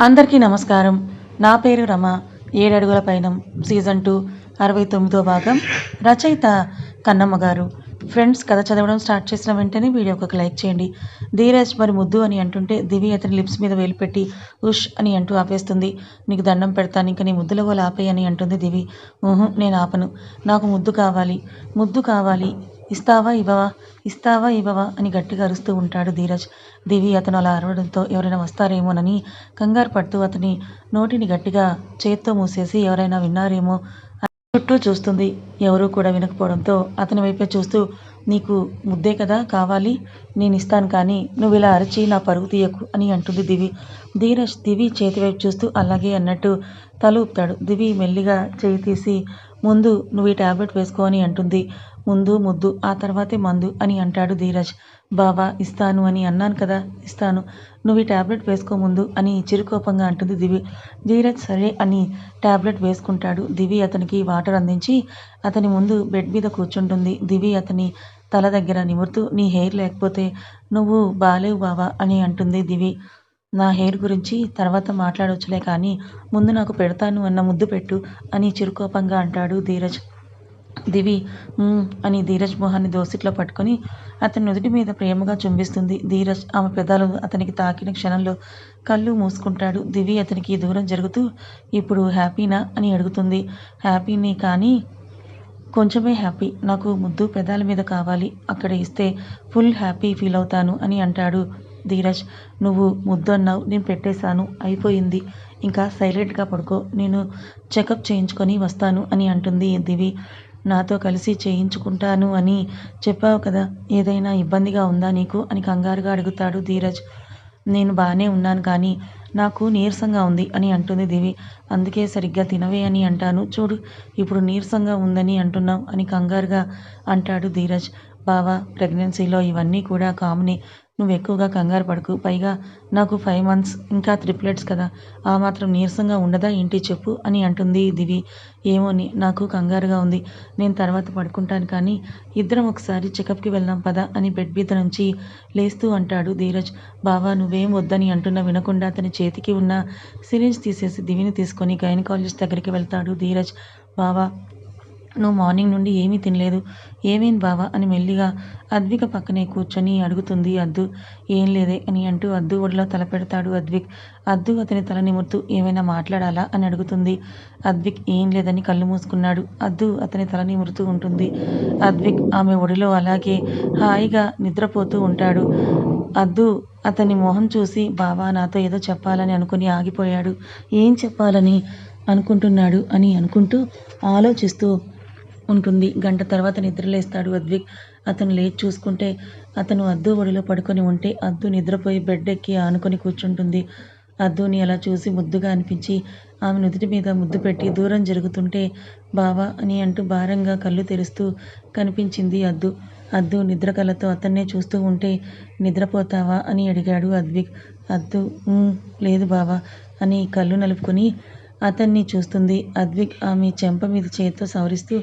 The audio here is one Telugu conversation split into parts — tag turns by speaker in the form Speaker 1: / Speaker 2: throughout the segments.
Speaker 1: అందరికీ నమస్కారం. నా పేరు రమ. ఏడడుగుల పైన సీజన్ టూ అరవై తొమ్మిదో భాగం. రచయిత కన్నమ్మ గారు. ఫ్రెండ్స్ కథ చదవడం స్టార్ట్ చేసిన వెంటనే వీడియోకి ఒక లైక్ చేయండి. ధీరజ్ మరి ముద్దు అని అంటుంటే దివి అతని లిప్స్ మీద వేలు పెట్టి ఉష్ అని అంటూ ఆపేస్తుంది. నీకు దండం పెడతాను ఇంకా నీ ముద్దులో గోల ఆపేయ్ అని అంటుంది దివి ఊహు నేను ఆపను. నాకు ముద్దు కావాలి. ముద్దు కావాలి. ఇస్తావా ఇవ్వవా? ఇస్తావా ఇవ్వవా? అని గట్టిగా అరుస్తూ ఉంటాడు ధీరజ్. దివి అతను అలా అరవడంతో ఎవరైనా వస్తారేమోనని కంగారు పడుతూ అతని నోటిని గట్టిగా చేత్తో మూసేసి ఎవరైనా విన్నారేమో చుట్టూ చూస్తుంది. ఎవరూ కూడా వినకపోవడంతో అతని వైపే చూస్తూ నీకు ముద్దే కదా కావాలి నేను ఇస్తాను కానీ నువ్వు ఇలా అరిచి నా పరుగు తీయకు అని అంటుంది దివి. ధీరజ్ దివి చేతి వైపు చూస్తూ అలాగే అన్నట్టు తల ఊపుతాడు. దివి మెల్లిగా చేయి తీసి ముందు నువ్వు ఈ టాబ్లెట్ వేసుకో అని అంటుంది. ముందు ముద్దు ఆ తర్వాతే మందు అని అంటాడు ధీరజ్. బావా ఇస్తాను అని అన్నాను కదా ఇస్తాను. నువ్వు ఈ టాబ్లెట్ వేసుకో ముందు అని చిరుకోపంగా అంటుంది దివి. ధీరజ్ సరే అని టాబ్లెట్ వేసుకుంటాడు. దివి అతనికి వాటర్ అందించి అతని ముందు బెడ్ మీద కూర్చుంటుంది. దివి అతని తల దగ్గర నిమురుతూ నీ హెయిర్ లేకపోతే నువ్వు బాలేవు బావా అని అంటుంది దివి. నా హెయిర్ గురించి తర్వాత మాట్లాడవచ్చులే కానీ ముందు నాకు పెడతాను అన్న ముద్దు పెట్టు అని చిరుకోపంగా అంటాడు ధీరజ్. దివి అని ధీరజ్ మొహాన్ని దోసిట్లో పట్టుకొని అతని నుదుటి మీద ప్రేమగా చుంబిస్తుంది. ధీరజ్ ఆమె పెదాలు అతనికి తాకిన క్షణంలో కళ్ళు మూసుకుంటాడు. దివి అతనికి దూరం జరుగుతూ ఇప్పుడు హ్యాపీనా అని అడుగుతుంది. హ్యాపీని కానీ కొంచెమే హ్యాపీ. నాకు ముద్దు పెదాల మీద కావాలి. అక్కడ ఇస్తే ఫుల్ హ్యాపీ ఫీల్ అవుతాను అని అంటాడు ధీరజ్. నువ్వు ముద్దు అన్నావు నేను పెట్టేశాను అయిపోయింది. ఇంకా సైలెంట్గా పడుకో. నేను చెకప్ చేయించుకొని వస్తాను అని అంటుంది దివి. నాతో కలిసి చేయించుకుంటాను అని చెప్పావు కదా. ఏదైనా ఇబ్బందిగా ఉందా నీకు? అని కంగారుగా అడుగుతాడు ధీరజ్. నేను బాగానే ఉన్నాను కానీ నాకు నీరసంగా ఉంది అని అంటుంది దివి. అందుకే సరిగ్గా తినవే అని అంటాను. చూడు ఇప్పుడు నీరసంగా ఉందని అంటున్నావు అని కంగారుగా అంటాడు ధీరజ్. బావా ప్రెగ్నెన్సీలో ఇవన్నీ కూడా కామనే. నువ్వు ఎక్కువగా కంగారు పడకు. పైగా నాకు ఫైవ్ మంత్స్ ఇంకా త్రిప్లెట్స్ కదా. ఆ మాత్రం నీరసంగా ఉండదా ఏంటి చెప్పు అని అంటుంది దివి. ఏమోని నాకు కంగారుగా ఉంది. నేను తర్వాత పడుకుంటాను కానీ ఇద్దరం ఒకసారి చెకప్కి వెళ్దాం పదా అని బెడ్ మీద నుంచి లేస్తూ అంటాడు ధీరజ్. బావా నువ్వేం వద్దని అంటున్నా వినకుండా అతని చేతికి ఉన్న సిరింజ్ తీసేసి దివిని తీసుకొని గైనకాలజిస్ట్ దగ్గరికి వెళ్తాడు ధీరజ్. బావా నువ్వు మార్నింగ్ నుండి ఏమీ తినలేదు. ఏమేం బావా? అని మెల్లిగా అద్విక పక్కనే కూర్చొని అడుగుతుంది అద్దు. ఏం లేదే అని అంటూ అద్దు ఒడిలో తల పెడతాడు అద్విక్. అద్దు అతని తల నిమురుతూ ఏమైనా మాట్లాడాలా అని అడుగుతుంది. అద్విక్ ఏం లేదని కళ్ళు మూసుకున్నాడు. అద్దు అతని తల నిమురుతూ ఉంటుంది. అద్విక్ ఆమె ఒడిలో అలాగే హాయిగా నిద్రపోతూ ఉంటాడు. అద్దు అతని మొహం చూసి బావా నాతో ఏదో చెప్పాలని అనుకుని ఆగిపోయాడు. ఏం చెప్పాలని? అనుకుంటున్నాడు అని అనుకుంటూ ఆలోచిస్తూ ఉంటుంది. గంట తర్వాత నిద్రలేస్తాడు అద్విక్. అతను లేచి చూసుకుంటే అతను అద్దు ఒడిలో పడుకొని ఉంటే అద్దు నిద్రపోయి బెడ్ ఎక్కి ఆనుకొని కూర్చుంటుంది. అద్దుని అలా చూసి ముద్దుగా అనిపించి ఆమె నుదుటి మీద ముద్దు పెట్టి దూరం జరుగుతుంటే బావా అని అంటూ భారంగా కళ్ళు తెరుస్తూ కనిపించింది అద్దు. అద్దు నిద్ర కళ్ళతో అతన్నే చూస్తూ ఉంటే నిద్రపోతావా అని అడిగాడు అద్విక్. అద్దు లేదు బావా అని కళ్ళు నలుపుకొని అతన్ని చూస్తుంది. అద్విక్ ఆమె చెంప మీద చేత్తో సవరిస్తూ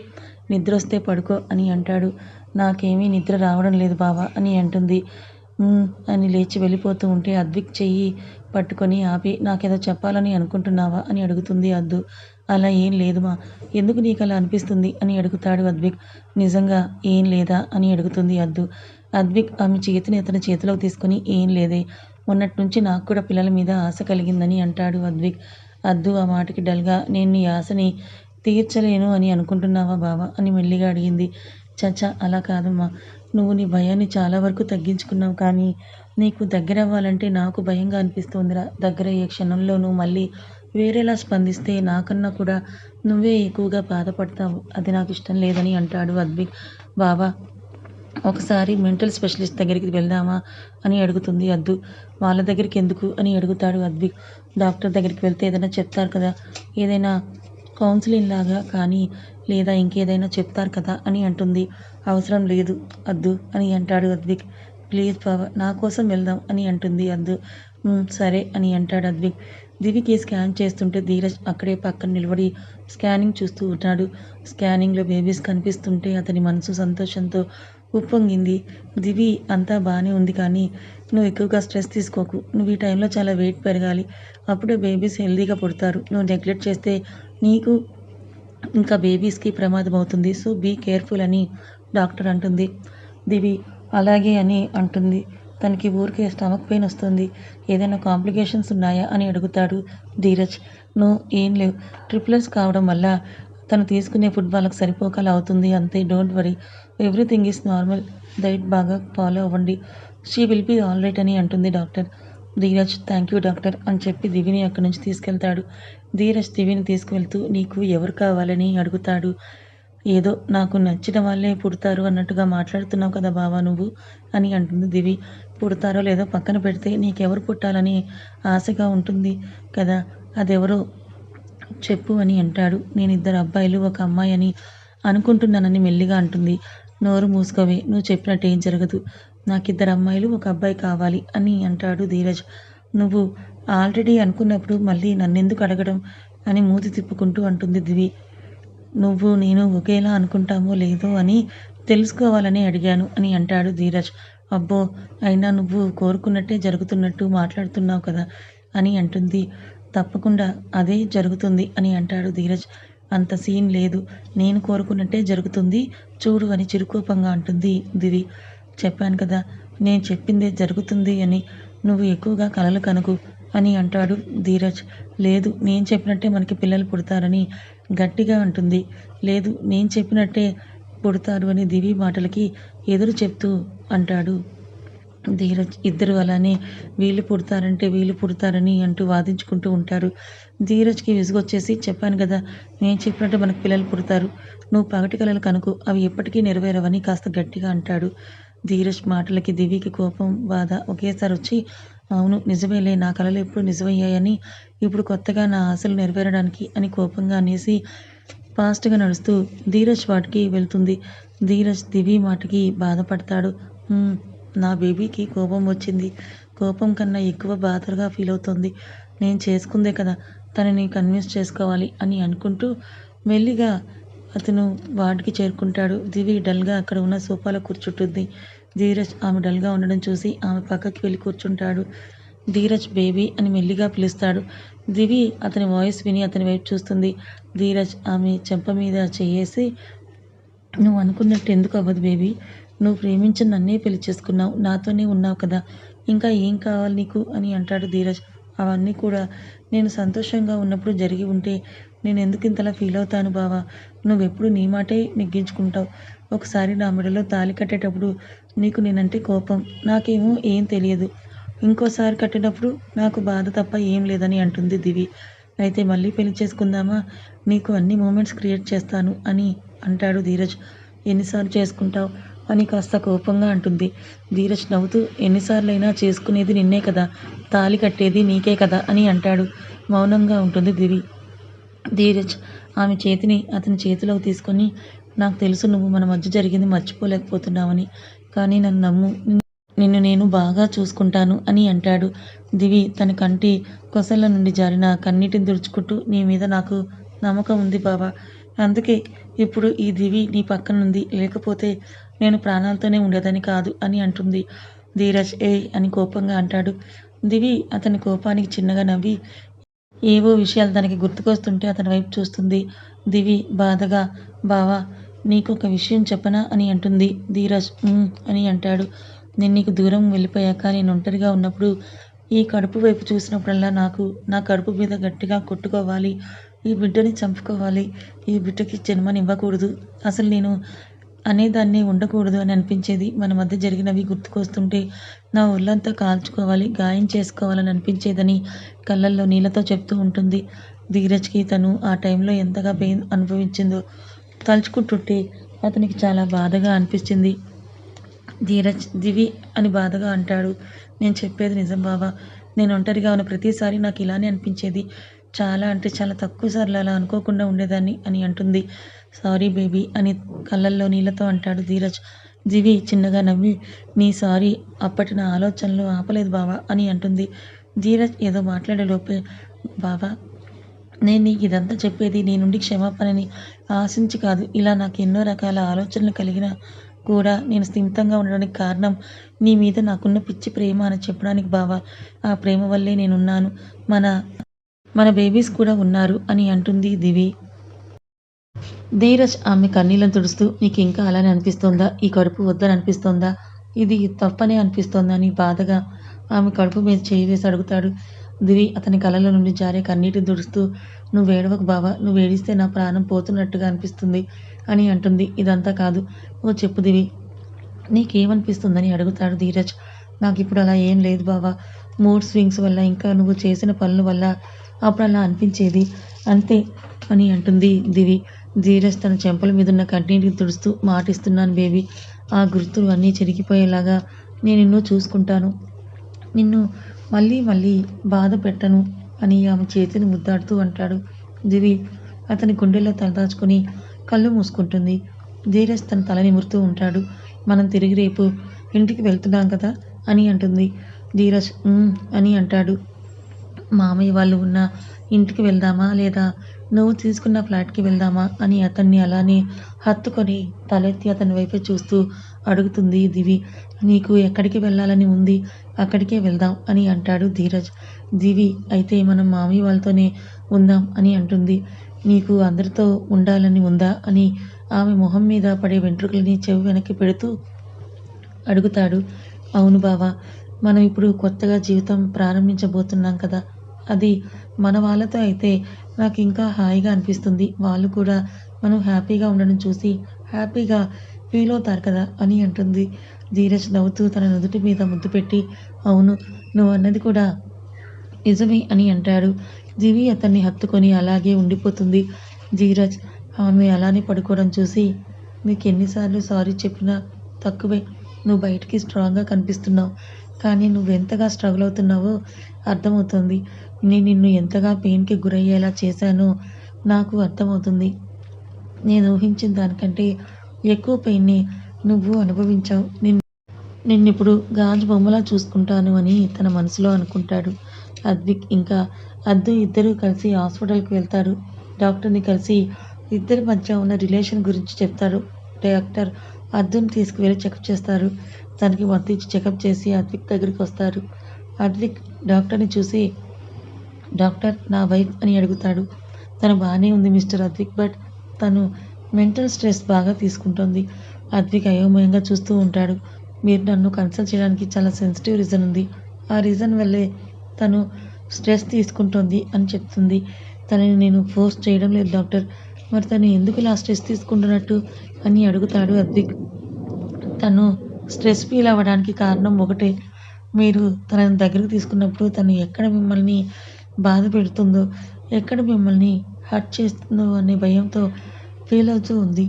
Speaker 1: నిద్రొస్తే పడుకో అని అంటాడు. నాకేమీ నిద్ర రావడం లేదు బావా అని అంటుంది. అని లేచి వెళ్ళిపోతూ ఉంటే అద్విక్ చెయ్యి పట్టుకొని ఆపి నాకేదో చెప్పాలని అనుకుంటున్నావా అని అడుగుతుంది అద్దు. అలా ఏం లేదు మా ఎందుకు నీకు అలా అనిపిస్తుంది అని అడుగుతాడు అద్విక్. నిజంగా ఏం లేదా అని అడుగుతుంది అద్దు. అద్విక్ ఆమె చేతిని అతని చేతిలోకి తీసుకొని ఏం లేదే మొన్నటి నుంచి నాకు కూడా పిల్లల మీద ఆశ కలిగిందని అంటాడు అద్విక్. అద్దు ఆ మాటకి డల్గా నేను నీ ఆశని తీర్చలేను అని అనుకుంటున్నావా బావా అని మెల్లిగా అడిగింది. చచా అలా కాదమ్మా. నువ్వు నీ భయాన్ని చాలా వరకు తగ్గించుకున్నావు కానీ నీకు దగ్గర అవ్వాలంటే నాకు భయంగా అనిపిస్తుందిరా. దగ్గర అయ్యే క్షణంలోనూ మళ్ళీ వేరేలా స్పందిస్తే నాకన్నా కూడా నువ్వే ఎక్కువగా బాధపడతావు. అది నాకు ఇష్టం లేదని అంటాడు అద్విక్ బావా ఒకసారి మెంటల్ స్పెషలిస్ట్ దగ్గరికి వెళ్దామా అని అడుగుతుంది అద్దు. వాళ్ళ దగ్గరికి ఎందుకు అని అడుగుతాడు అద్విక్ డాక్టర్ దగ్గరికి వెళ్తే ఏదైనా చెప్తారు కదా. ఏదైనా కౌన్సిలింగ్ లాగా కానీ లేదా ఇంకేదైనా చెప్తారు కదా అని అంటుంది. అవసరం లేదు అద్దు అని అంటాడు అద్విక్. ప్లీజ్ బావ నా కోసం వెళ్దాం అని అంటుంది అద్దు. సరే అని అంటాడు అద్విక్. దివికి స్కాన్ చేస్తుంటే ధీరజ్ అక్కడే పక్కన నిలబడి స్కానింగ్ చూస్తూ ఉంటాడు స్కానింగ్లో బేబీస్ కనిపిస్తుంటే అతని మనసు సంతోషంతో ఉప్పొంగింది. దివి అంతా బాగానే ఉంది కానీ నువ్వు ఎక్కువగా స్ట్రెస్ తీసుకోకు. నువ్వు ఈ టైంలో చాలా వెయిట్ పెరగాలి. అప్పుడే బేబీస్ హెల్దీగా పుడతారు. నువ్వు నెగ్లెక్ట్ చేస్తే నీకు ఇంకా బేబీస్కి ప్రమాదం అవుతుంది. సో బీ కేర్ఫుల్ అని డాక్టర్ అంటుంది. దివి అలాగే అని అంటుంది. తనకి ఊరికే స్టమక్ పెయిన్ వస్తుంది. ఏదైనా కాంప్లికేషన్స్ ఉన్నాయా అని అడుగుతాడు ధీరజ్. నువ్వు ఏం లేవు. ట్రిప్లెస్ కావడం వల్ల తను తీసుకునే ఫుడ్ వాళ్ళకి సరిపోకలా అవుతుంది. అంతే don't worry. Everything is normal. Diet బాగా ఫాలో అవ్వండి. She will be all right అని అంటుంది doctor. Dheeraj thank you doctor అని చెప్పి దివిని అక్కడి నుంచి తీసుకెళ్తాడు. ధీరజ్ దివిని తీసుకువెళ్తూ నీకు ఎవరు కావాలని? అడుగుతాడు. ఏదో నాకు నచ్చిన వాళ్ళే పుడతారు అన్నట్టుగా మాట్లాడుతున్నావు కదా బావా నువ్వు అని అంటుంది దివి. పుడతారో లేదో పక్కన పెడితే నీకెవరు పుట్టాలని ఆశగా ఉంటుంది కదా? అదెవరో చెప్పు అని అంటాడు. నేను ఇద్దరు అబ్బాయిలు ఒక అమ్మాయి అని అనుకుంటున్నానని మెల్లిగా అంటుంది. నోరు మూసుకోవే నువ్వు చెప్పినట్టు ఏం జరగదు. నాకు ఇద్దరు అమ్మాయిలు ఒక అబ్బాయి కావాలి అని అంటాడు ధీరజ్. నువ్వు ఆల్రెడీ అనుకున్నప్పుడు మళ్ళీ నన్నెందుకు అడగడం అని మూతి తిప్పుకుంటూ అంటుంది దివి. నువ్వు నేను ఒకేలా అనుకుంటామో లేదో అని తెలుసుకోవాలని అడిగాను అని అంటాడు ధీరజ్. అబ్బో అయినా నువ్వు కోరుకున్నట్టే జరుగుతున్నట్టు మాట్లాడుతున్నావు కదా అని అంటుంది. తప్పకుండా అదే జరుగుతుంది అని అంటాడు ధీరజ్. అంత సీన్ లేదు. నేను కోరుకున్నట్టే జరుగుతుంది. చూడు అని చిరుకోపంగా అంటుంది దివి. చెప్పాను కదా నేను చెప్పిందే జరుగుతుంది అని. నువ్వు ఎక్కువగా కలలు కనుకు అని అంటాడు ధీరజ్. లేదు నేను చెప్పినట్టే మనకి పిల్లలు పుడతారని గట్టిగా అంటుంది. లేదు నేను చెప్పినట్టే పుడతారు అని దివి మాటలకి ఎదురు చెప్తూ అంటాడు ధీరజ్. ఇద్దరు అలానే వీళ్ళు పుడతారంటే వీళ్ళు పుడతారని అంటూ వాదించుకుంటూ ఉంటారు. ధీరజ్కి విసుగొచ్చేసి చెప్పాను కదా నేను చెప్పినట్టు మనకు పిల్లలు పుడతారు. నువ్వు పగటి కలలు కనుకు అవి ఎప్పటికీ నెరవేరవని కాస్త గట్టిగా అంటాడు. ధీరజ్ మాటలకి దివికి కోపం బాధ ఒకేసారి వచ్చి అవును నిజమేలే నా కలలు ఎప్పుడు నిజమయ్యాయని ఇప్పుడు కొత్తగా నా ఆశలు నెరవేరడానికి అని కోపంగా అనేసి ఫాస్ట్గా నడుస్తూ ధీరజ్ వాటికి వెళ్తుంది. ధీరజ్ దివి మాటకి బాధపడతాడు. నా బేబీకి కోపం వచ్చింది. కోపం కన్నా ఎక్కువ బాధగా ఫీల్ అవుతుంది. నేను చేసుకుందే కదా తనని కన్విన్స్ చేసుకోవాలి అని అనుకుంటూ మెల్లిగా అతను వార్డుకి చేరుకుంటాడు. దివి డల్గా అక్కడ ఉన్న సోఫాలో కూర్చుంటుంది. ధీరజ్ ఆమె డల్గా ఉండడం చూసి ఆమె పక్కకి వెళ్ళి కూర్చుంటాడు. ధీరజ్ బేబీ అని మెల్లిగా పిలుస్తాడు. దివి అతని వాయిస్ విని అతని వైపు చూస్తుంది. ధీరజ్ ఆమె చెంప మీద చేయేసి నువ్వు అనుకున్నట్టు ఎందుకు అవ్వదు బేబీ? నువ్వు ప్రేమించిన నన్నే పెళ్ళి చేసుకున్నావు. నాతోనే ఉన్నావు కదా. ఇంకా ఏం కావాలి నీకు? అని అంటాడు ధీరజ్. అవన్నీ కూడా నేను సంతోషంగా ఉన్నప్పుడు జరిగి ఉంటే నేను ఎందుకు ఇంతలా ఫీల్ అవుతాను బావా? నువ్వెప్పుడు నీ మాటే నెగ్గించుకుంటావు. ఒకసారి నా మెడలో తాళి కట్టేటప్పుడు నీకు నేనంటే కోపం నాకేమో ఏం తెలియదు. ఇంకోసారి కట్టినప్పుడు నాకు బాధ తప్ప ఏం లేదని అంటుంది దివి. అయితే మళ్ళీ పెళ్ళి చేసుకుందామా? నీకు అన్ని మూమెంట్స్ క్రియేట్ చేస్తాను అని అంటాడు ధీరజ్. ఎన్నిసార్లు చేసుకుంటావు? అని కాస్త కోపంగా అంటుంది. ధీరజ్ నవ్వుతూ ఎన్నిసార్లైనా చేసుకునేది నిన్నే కదా తాళి కట్టేది నీకే కదా అని అంటాడు. మౌనంగా ఉంటుంది దివి. ధీరజ్ ఆమె చేతిని అతని చేతిలోకి తీసుకొని నాకు తెలుసు నువ్వు మన మధ్య జరిగింది మర్చిపోలేకపోతున్నావని కానీ నన్ను నమ్ము. నిన్ను నేను బాగా చూసుకుంటాను అని అంటాడు. దివి తన కంటి కొసల నుండి జారిన కన్నీటిని దుడుచుకుంటూ నీ మీద నాకు నమ్మకం ఉంది బావా. అందుకే ఇప్పుడు ఈ దివి నీ పక్కనుంది లేకపోతే నేను ప్రాణాలతోనే ఉండేదని కాదు అని అంటుంది. ధీరజ్ ఏ అని కోపంగా అంటాడు. దివి అతని కోపానికి చిన్నగా నవ్వి ఏవో విషయాలు తనకి గుర్తుకొస్తుంటే అతని వైపు చూస్తుంది. దివి బాధగా బావా నీకు ఒక విషయం చెప్పనా? అని అంటుంది. ధీరజ్ అని అంటాడు. నేను నీకు దూరం వెళ్ళిపోయాక నేను ఒంటరిగా ఉన్నప్పుడు ఈ కడుపు వైపు చూసినప్పుడల్లా నాకు నా కడుపు మీద గట్టిగా కొట్టుకోవాలి. ఈ బిడ్డని చంపుకోవాలి. ఈ బిడ్డకి జన్మనివ్వకూడదు. అసలు నేను అనేదాన్ని ఉండకూడదు అని అనిపించేది. మన మధ్య జరిగినవి గుర్తుకొస్తుంటే నా ఒళ్ళంతా కాల్చుకోవాలి గాయం చేసుకోవాలని అనిపించేదని కళ్ళల్లో నీళ్ళతో చెప్తూ ఉంటుంది. ధీరజ్కి తను ఆ టైంలో ఎంతగా పెయిన్ అనుభవించిందో తలుచుకుంటుంటే అతనికి చాలా బాధగా అనిపించింది ధీరజ్ దివి అని బాధగా అంటాడు. నేను చెప్పేది నిజం బావా. నేను ఒంటరిగా ఉన్న ప్రతిసారి నాకు ఇలానే అనిపించేది. చాలా అంటే చాలా తక్కువ సార్లు అలా అనుకోకుండా ఉండేదాన్ని అని అంటుంది. సారీ బేబీ అని కళ్ళల్లో నీళ్ళతో అంటాడు ధీరజ్. దివి చిన్నగా నవ్వి నీ సారీ అప్పటి నా ఆలోచనలు ఆపలేదు బావా అని అంటుంది. ధీరజ్ ఏదో మాట్లాడేలోపే బావా నేను నీకు ఇదంతా చెప్పేది నీ నుండి క్షమాపణని ఆశించి కాదు. ఇలా నాకు ఎన్నో రకాల ఆలోచనలు కలిగిన కూడా నేను స్థిమితంగా ఉండడానికి కారణం నీ మీద నాకున్న పిచ్చి ప్రేమ అని చెప్పడానికి బావా. ఆ ప్రేమ వల్లే నేనున్నాను. మన మన బేబీస్ కూడా ఉన్నారు అని అంటుంది దివి. ధీరజ్ ఆమె కన్నీళ్ళను తుడుస్తూ నీకు ఇంకా అలానే అనిపిస్తుందా? ఈ కడుపు వద్దని అనిపిస్తుందా ఇది తప్పనే అనిపిస్తోందా? అని బాధగా ఆమె కడుపు మీద చేయి వేసి అడుగుతాడు. దివి అతని కళ్ళలో నుండి జారే కన్నీటిని దుడుస్తూ నువ్వు ఏడవకు బావా నువ్వు ఏడిస్తే నా ప్రాణం పోతున్నట్టుగా అనిపిస్తుంది అని అంటుంది. ఇదంతా కాదు. ఓ చెప్పు దివి. నీకేమనిపిస్తుందని అడుగుతాడు ధీరజ్. నాకు ఇప్పుడు అలా ఏం లేదు బావా. మూడ్ స్వింగ్స్ వల్ల ఇంకా నువ్వు చేసిన పనుల వల్ల అప్పుడు అలా అనిపించేది. అంతే అని అంటుంది దివి. ధీరజ్ తన చెంపల మీద ఉన్న కన్నీటిని తుడుస్తూ మాటిస్తున్నాను బేబీ. ఆ గుర్తులు అన్నీ చెరిగిపోయేలాగా నేను నిన్ను చూసుకుంటాను. నిన్ను మళ్ళీ మళ్ళీ బాధ పెట్టను అని ఆమె చేతిని ముద్దాడుతూ అంటాడు. దివి అతని గుండెల్లో తలదాచుకొని కళ్ళు మూసుకుంటుంది. ధీరజ్ తన తల నిమురుతూ ఉంటాడు. మనం తిరిగి రేపు ఇంటికి వెళ్తున్నాం కదా అని అంటుంది. ధీరజ్ అని అంటాడు. మామయ్య వాళ్ళు ఉన్న ఇంటికి వెళ్దామా లేదా నువ్వు తీసుకున్న ఫ్లాట్కి వెళ్దామా అని అతన్ని అలానే హత్తుకొని తలెత్తి అతని వైపే చూస్తూ అడుగుతుంది దివి. నీకు ఎక్కడికి వెళ్ళాలని ఉంది? అక్కడికే వెళ్దాం అని అంటాడు ధీరజ్. దివి అయితే మనం మామయ్య వాళ్ళతోనే ఉందాం అని అంటుంది. నీకు అందరితో ఉండాలని ఉందా అని ఆమె మొహం మీద పడే వెంట్రుకలని చెవి వెనక్కి పెడుతూ అడుగుతాడు. అవును బావా మనం ఇప్పుడు కొత్తగా జీవితం ప్రారంభించబోతున్నాం కదా. అది మన వాళ్ళతో అయితే నాకు ఇంకా హాయిగా అనిపిస్తుంది. వాళ్ళు కూడా మనం హ్యాపీగా ఉండడం చూసి హ్యాపీగా ఫీల్ అవుతారు కదా అని అంటుంది. ధీరజ్ నవ్వుతూ తన నుదుటి మీద ముద్దు పెట్టి అవును నువ్వు అన్నది కూడా నిజమే అని అంటాడు. దివి అతన్ని హత్తుకొని అలాగే ఉండిపోతుంది. ధీరజ్ ఆమె అలానే పడుకోవడం చూసి నీకు ఎన్నిసార్లు సారీ చెప్పినా తక్కువే. నువ్వు బయటికి స్ట్రాంగ్గా కనిపిస్తున్నావు. కానీ నువ్వు ఎంతగా స్ట్రగుల్ అవుతున్నావో అర్థమవుతుంది. నేను నిన్ను ఎంతగా పెయిన్కి గురయ్యేలా చేశానో నాకు అర్థమవుతుంది. నేను ఊహించిన దానికంటే ఎక్కువ పెయిన్ని నువ్వు అనుభవించావు. నిన్ను నిన్నిప్పుడు గాజు బొమ్మలా చూసుకుంటాను అని తన మనసులో అనుకుంటాడు. అద్విక్ ఇంకా అద్దు ఇద్దరూ కలిసి హాస్పిటల్కి వెళ్తారు. డాక్టర్ని కలిసి ఇద్దరి మధ్య ఉన్న రిలేషన్ గురించి చెప్తారు. డాక్టర్ అద్దుని తీసుకువెళ్ళి చెకప్ చేస్తారు. తనకి వర్తించి చెకప్ చేసి అద్విక్ దగ్గరికి వస్తారు. అద్విక్ డాక్టర్ని చూసి డాక్టర్ నా వైఫ్ అని అడుగుతాడు. తను బాగానే ఉంది మిస్టర్ అద్విక్ బట్ తను మెంటల్ స్ట్రెస్ బాగా తీసుకుంటుంది. అద్విక్ అయోమయంగా చూస్తూ ఉంటాడు. మీరు నన్ను కన్సల్ట్ చేయడానికి చాలా సెన్సిటివ్ రీజన్ ఉంది. ఆ రీజన్ వల్లే తను స్ట్రెస్ తీసుకుంటుంది అని చెప్తుంది. తనని నేను ఫోర్స్ చేయడం లేదు డాక్టర్. మరి తను ఎందుకు ఇలా స్ట్రెస్ తీసుకుంటున్నట్టు అని అడుగుతాడు అద్విక్ తను స్ట్రెస్ ఫీల్ అవ్వడానికి కారణం ఒకటే. మీరు తనని దగ్గరికి తీసుకున్నప్పుడు తను ఎక్కడ మిమ్మల్ని బాధ పెడుతుందో ఎక్కడ మిమ్మల్ని హర్ట్ చేస్తుందో అనే భయంతో ఫీల్ అవుతూ ఉంది.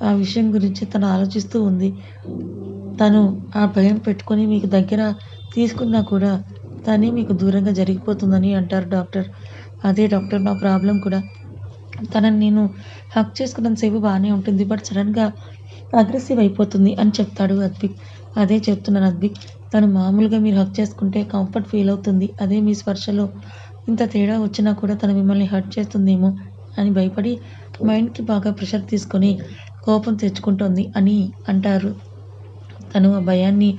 Speaker 1: ఆ విషయం గురించి తను ఆలోచిస్తూ ఉంది. తను ఆ భయం పెట్టుకొని మీకు దగ్గర తీసుకున్నా కూడా తనే మీకు దూరంగా జరిగిపోతుందని అంటారు డాక్టర్. అదే డాక్టర్ నా ప్రాబ్లం కూడా. తనని నేను హక్ చేసుకున్నంతసేపు బాగానే ఉంటుంది బట్ సడన్గా అగ్రెసివ్ అయిపోతుంది అని చెప్తాడు అద్విక్. అదే చెప్తున్నాను అద్విక్. తను మామూలుగా మీరు హక్ చేసుకుంటే కంఫర్ట్ ఫీల్ అవుతుంది. అదే మీ స్పర్శలో ఇంత తేడా వచ్చినా కూడా తను మిమ్మల్ని హర్ట్ చేస్తుందేమో అని భయపడి మైండ్కి బాగా ప్రెషర్ తీసుకొని కోపం తెచ్చుకుంటోంది అని అంటారు. తను ఆ భయాన్ని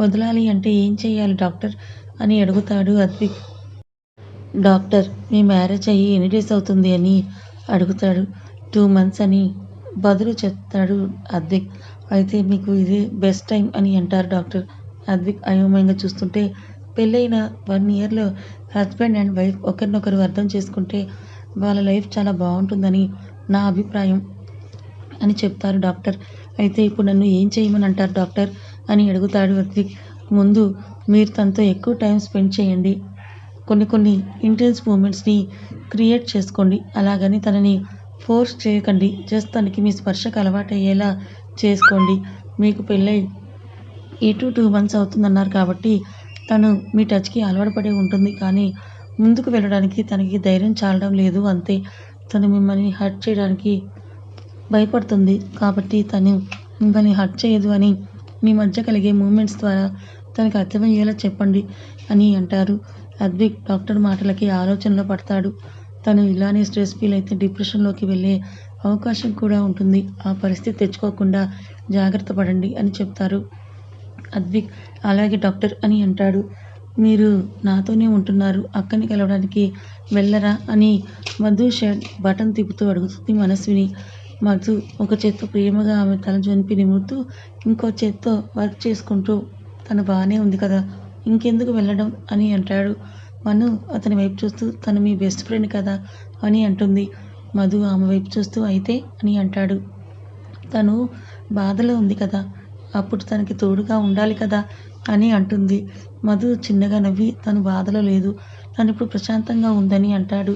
Speaker 1: వదలాలి అంటే ఏం చేయాలి డాక్టర్ అని అడుగుతాడు అద్విక్. డాక్టర్ మీ మ్యారేజ్ అయ్యి ఎన్ని డేస్ అవుతుంది అని అడుగుతాడు. టూ మంత్స్ అని బదులు చెప్తాడు అద్విక్. అయితే మీకు ఇదే బెస్ట్ టైం అని అంటారు డాక్టర్. అద్విక్ అయోమయంగా చూస్తుంటే పెళ్ళైన వన్ ఇయర్లో హస్బెండ్ అండ్ వైఫ్ ఒకరినొకరు అర్థం చేసుకుంటే వాళ్ళ లైఫ్ చాలా బాగుంటుందని నా అభిప్రాయం అని చెప్తారు డాక్టర్. అయితే ఇప్పుడు నన్ను ఏం చేయమని అంటారు డాక్టర్ అని అడుగుతాడు అద్విక్. ముందు మీరు తనతో ఎక్కువ టైం స్పెండ్ చేయండి. కొన్ని కొన్ని ఇంటెన్స్ మూమెంట్స్ని క్రియేట్ చేసుకోండి. అలాగని తనని ఫోర్స్ చేయకండి. జస్ట్ తనకి మీ స్పర్శకు అలవాటు అయ్యేలా చేసుకోండి. మీకు పెళ్ళై ఈ టు టూ మంత్స్ అవుతుందన్నారు కాబట్టి తను మీ టచ్కి అలవాటు పడి ఉంటుంది. కానీ ముందుకు వెళ్ళడానికి తనకి ధైర్యం చాలడం లేదు. అంతే. తను మిమ్మల్ని హర్ట్ చేయడానికి భయపడుతుంది. కాబట్టి తను మిమ్మల్ని హర్ట్ చేయదు అని మీ మధ్య కలిగే మూమెంట్స్ ద్వారా తనకి అర్థమయ్యేలా చెప్పండి అని అంటారు. అద్విక్ డాక్టర్ మాటలకి ఆలోచనలో పడతాడు. తను ఇలానే స్ట్రెస్ ఫీల్ అయితే డిప్రెషన్లోకి వెళ్ళే అవకాశం కూడా ఉంటుంది. ఆ పరిస్థితి తెచ్చుకోకుండా జాగ్రత్త పడండి అని చెప్తారు అద్విక్. అలాగే డాక్టర్ అని అంటాడు. మీరు నాతోనే ఉంటున్నారు. అక్కని కలవడానికి వెళ్ళరా అని మధు షర్ట్ బటన్ తిప్పుతూ అడుగుతుంది మనస్విని. మధు ఒక చేత్తో ప్రేమగా ఆమె తల జొనిపి నిమురుతూ ఇంకో చేత్తో వర్క్ చేసుకుంటూ తను బాగానే ఉంది కదా ఇంకెందుకు వెళ్ళడం అని అంటాడు. మను అతని వైపు చూస్తూ తను మీ బెస్ట్ ఫ్రెండ్ కదా అని అంటుంది. మధు ఆమె వైపు చూస్తూ అయితే అని అంటాడు. తను బాధలో ఉంది కదా అప్పుడు తనకి తోడుగా ఉండాలి కదా అని అంటుంది. మధు చిన్నగా నవ్వి తను బాధలో లేదు తను ఇప్పుడు ప్రశాంతంగా ఉందని అంటాడు.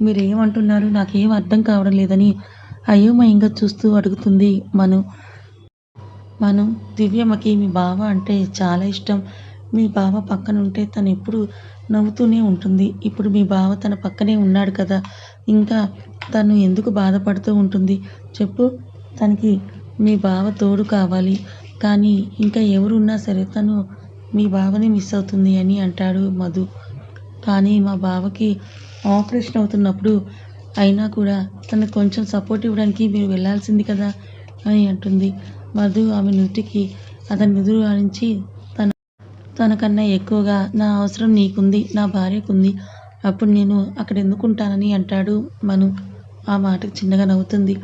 Speaker 1: మీరేమంటున్నారు? నాకేం అర్థం కావడం లేదని అయోమయంగా చూస్తూ అడుగుతుంది మను. మను దివ్యమ్మకి మీ బావ అంటే చాలా ఇష్టం. మీ బావ పక్కన ఉంటే తను ఎప్పుడు నవ్వుతూనే ఉంటుంది. ఇప్పుడు మీ బావ తన పక్కనే ఉన్నాడు కదా. ఇంకా తను ఎందుకు బాధపడుతూ ఉంటుంది? చెప్పు. తనకి మీ బావ తోడు కావాలి. కానీ ఇంకా ఎవరున్నా సరే తను మీ బావని మిస్ అవుతుంది అని అంటాడు మధు. కానీ మా బావకి ఆపరేషన్ అవుతున్నప్పుడు అయినా కూడా తనకు కొంచెం సపోర్ట్ ఇవ్వడానికి మీరు వెళ్ళాల్సింది కదా అని అంటుంది. మధు ఆమె నుటికి అతని ఎదురు ఆనించి తనకన్నా ఎక్కువగా నా అవసరం నీకుంది నా భార్యకుంది. అప్పుడు నేను అక్కడ ఎందుకుంటానని అంటాడు మను. ఆ మాటకు చిన్నగా నవ్వుతుంది.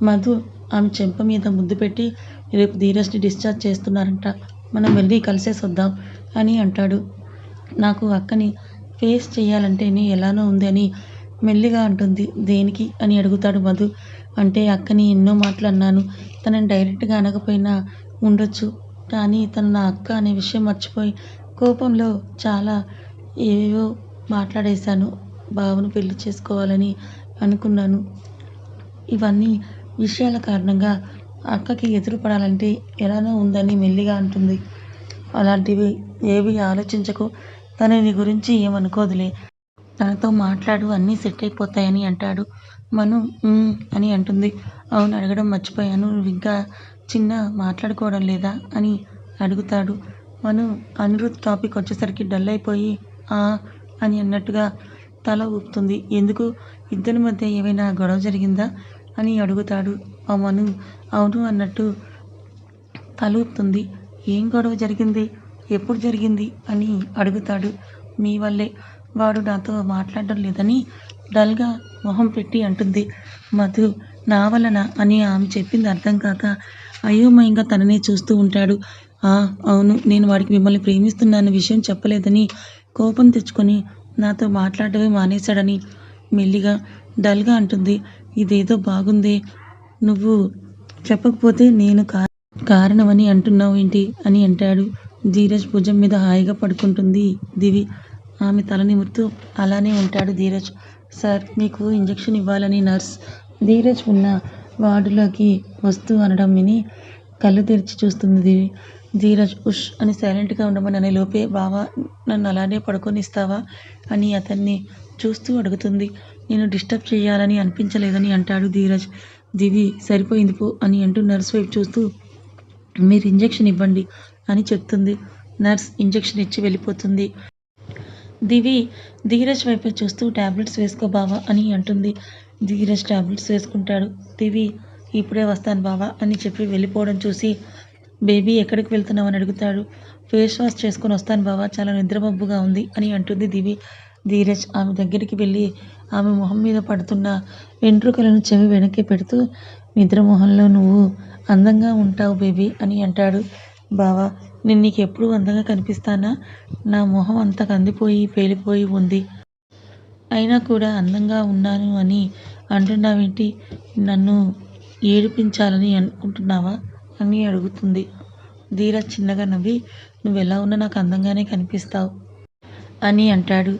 Speaker 1: మధు ఆమె చెంప మీద ముద్దు పెట్టి రేపు ధీరస్ని డిశ్చార్జ్ చేస్తున్నారంట. మనం వెళ్ళి కలిసేసొద్దాం అని అంటాడు. నాకు అక్కని ఫేస్ చేయాలంటేనే ఎలానో ఉంది అని మెల్లిగా అంటుంది. దేనికి అని అడుగుతాడు మధు. అంటే అక్కని ఎన్నో మాటలు అన్నాను. తనని డైరెక్ట్గా అనకపోయినా ఉండొచ్చు. కానీ తను నా అక్క అనే విషయం మర్చిపోయి కోపంలో చాలా ఏవేవో మాట్లాడేశాను. బావను పెళ్ళి చేసుకోవాలని అనుకున్నాను. ఇవన్నీ విషయాల కారణంగా అక్కకి ఎదురుపడాలంటే ఎలానో ఉందని మెల్లిగా అంటుంది. అలాంటివి ఏవి ఆలోచించకు. తను నీ గురించి ఏమనుకోదులే. తనతో మాట్లాడు అన్నీ సెట్ అయిపోతాయని అంటాడు. మను అని అంటుంది. అవును అడగడం మర్చిపోయాను. నువ్వు ఇంకా చిన్న మాట్లాడుకోవడం లేదా అని అడుగుతాడు. మను అనిరుద్ టాపిక్ వచ్చేసరికి డల్ అయిపోయి "ఆ" అని అన్నట్టుగా తల ఊపుతుంది. ఎందుకు? ఇద్దరి మధ్య ఏమైనా గొడవ జరిగిందా? అని అడుగుతాడు. ఆ మను అవును అన్నట్టు తల ఊపుతుంది. ఏం గొడవ జరిగింది? ఎప్పుడు జరిగింది? అని అడుగుతాడు. మీ వల్లే. వాడు నాతో మాట్లాడడం లేదని డల్గా మొహం పెట్టి అంటుంది. మధు నా వలన అని ఆమె చెప్పింది అర్థం కాక అయోమయంగా తననే చూస్తూ ఉంటాడు. ఆ అవును నేను వాడికి మిమ్మల్ని ప్రేమిస్తున్నాన్న విషయం చెప్పలేదని కోపం తెచ్చుకొని నాతో మాట్లాడటమే మానేశాడని మెల్లిగా డల్గా అంటుంది. ఇదేదో బాగుంది. నువ్వు చెప్పకపోతే నేను కా కారణమని అంటున్నావు ఏంటి అని అంటాడు. ధీరజ్ భుజం మీద హాయిగా పడుకుంటుంది దివి. ఆమె తల నిమురుతూ అలానే ఉంటాడు ధీరజ్. సార్ మీకు ఇంజెక్షన్ ఇవ్వాలని నర్స్. ధీరజ్ ఉన్న వార్డులోకి వస్తూ అనడం విని కళ్ళు తెరిచి చూస్తుంది దివి ధీరజ్. ఉష్ అని సైలెంట్గా ఉండమని అనే లోపే బావా నన్ను అలానే పడుకొనిస్తావా? అని అతన్ని చూస్తూ అడుగుతుంది. నేను డిస్టర్బ్ చేయాలని అనిపించలేదని అంటాడు ధీరజ్. దివి సరిపోయింది పో అని అంటూ నర్స్ వైపు చూస్తూ మీరు ఇంజెక్షన్ ఇవ్వండి అని చెప్తుంది. నర్స్ ఇంజెక్షన్ ఇచ్చి వెళ్ళిపోతుంది. దివి ధీరజ్ వైపు చూస్తూ టాబ్లెట్స్ వేసుకో బావా అని అంటుంది. ధీరజ్ టాబ్లెట్స్ వేసుకుంటాడు. దివి ఇప్పుడే వస్తాను బావా అని చెప్పి వెళ్ళిపోవడం చూసి బేబీ ఎక్కడికి వెళ్తున్నావు అని అడుగుతాడు. ఫేస్ వాష్ చేసుకొని వస్తాను బావా చాలా నిద్రమబ్బుగా ఉంది అని అంటుంది దివి. ధీరజ్ ఆమె దగ్గరికి వెళ్ళి ఆమె మొహం మీద పడుతున్న వెంట్రుకలను చెవి వెనక్కి పెడుతూ నిద్ర మొహంలో నువ్వు అందంగా ఉంటావు బేబీ అని అంటాడు. బావా నేను నీకు ఎప్పుడు అందంగా కనిపిస్తానా? నా మొహం అంత కందిపోయి పేలిపోయి ఉంది. అయినా కూడా అందంగా ఉన్నాను అని అంటున్నావేంటి? నన్ను ఏడిపించాలని అనుకుంటున్నావా? అని అడుగుతుంది. ధీరజ్ చిన్నగా నవ్వి నువ్వు ఎలా ఉన్నా నాకు అందంగానే కనిపిస్తావు అని అంటాడు.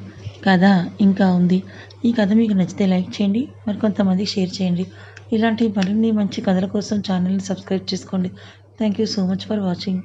Speaker 1: కథ ఇంకా ఉంది. ఈ కథ మీకు నచ్చితే లైక్ చేయండి మరి కొంతమంది షేర్ చేయండి. ఇలాంటి మరిన్ని మంచి కథల కోసం ఛానల్ని సబ్స్క్రైబ్ చేసుకోండి. Thank you so much for watching.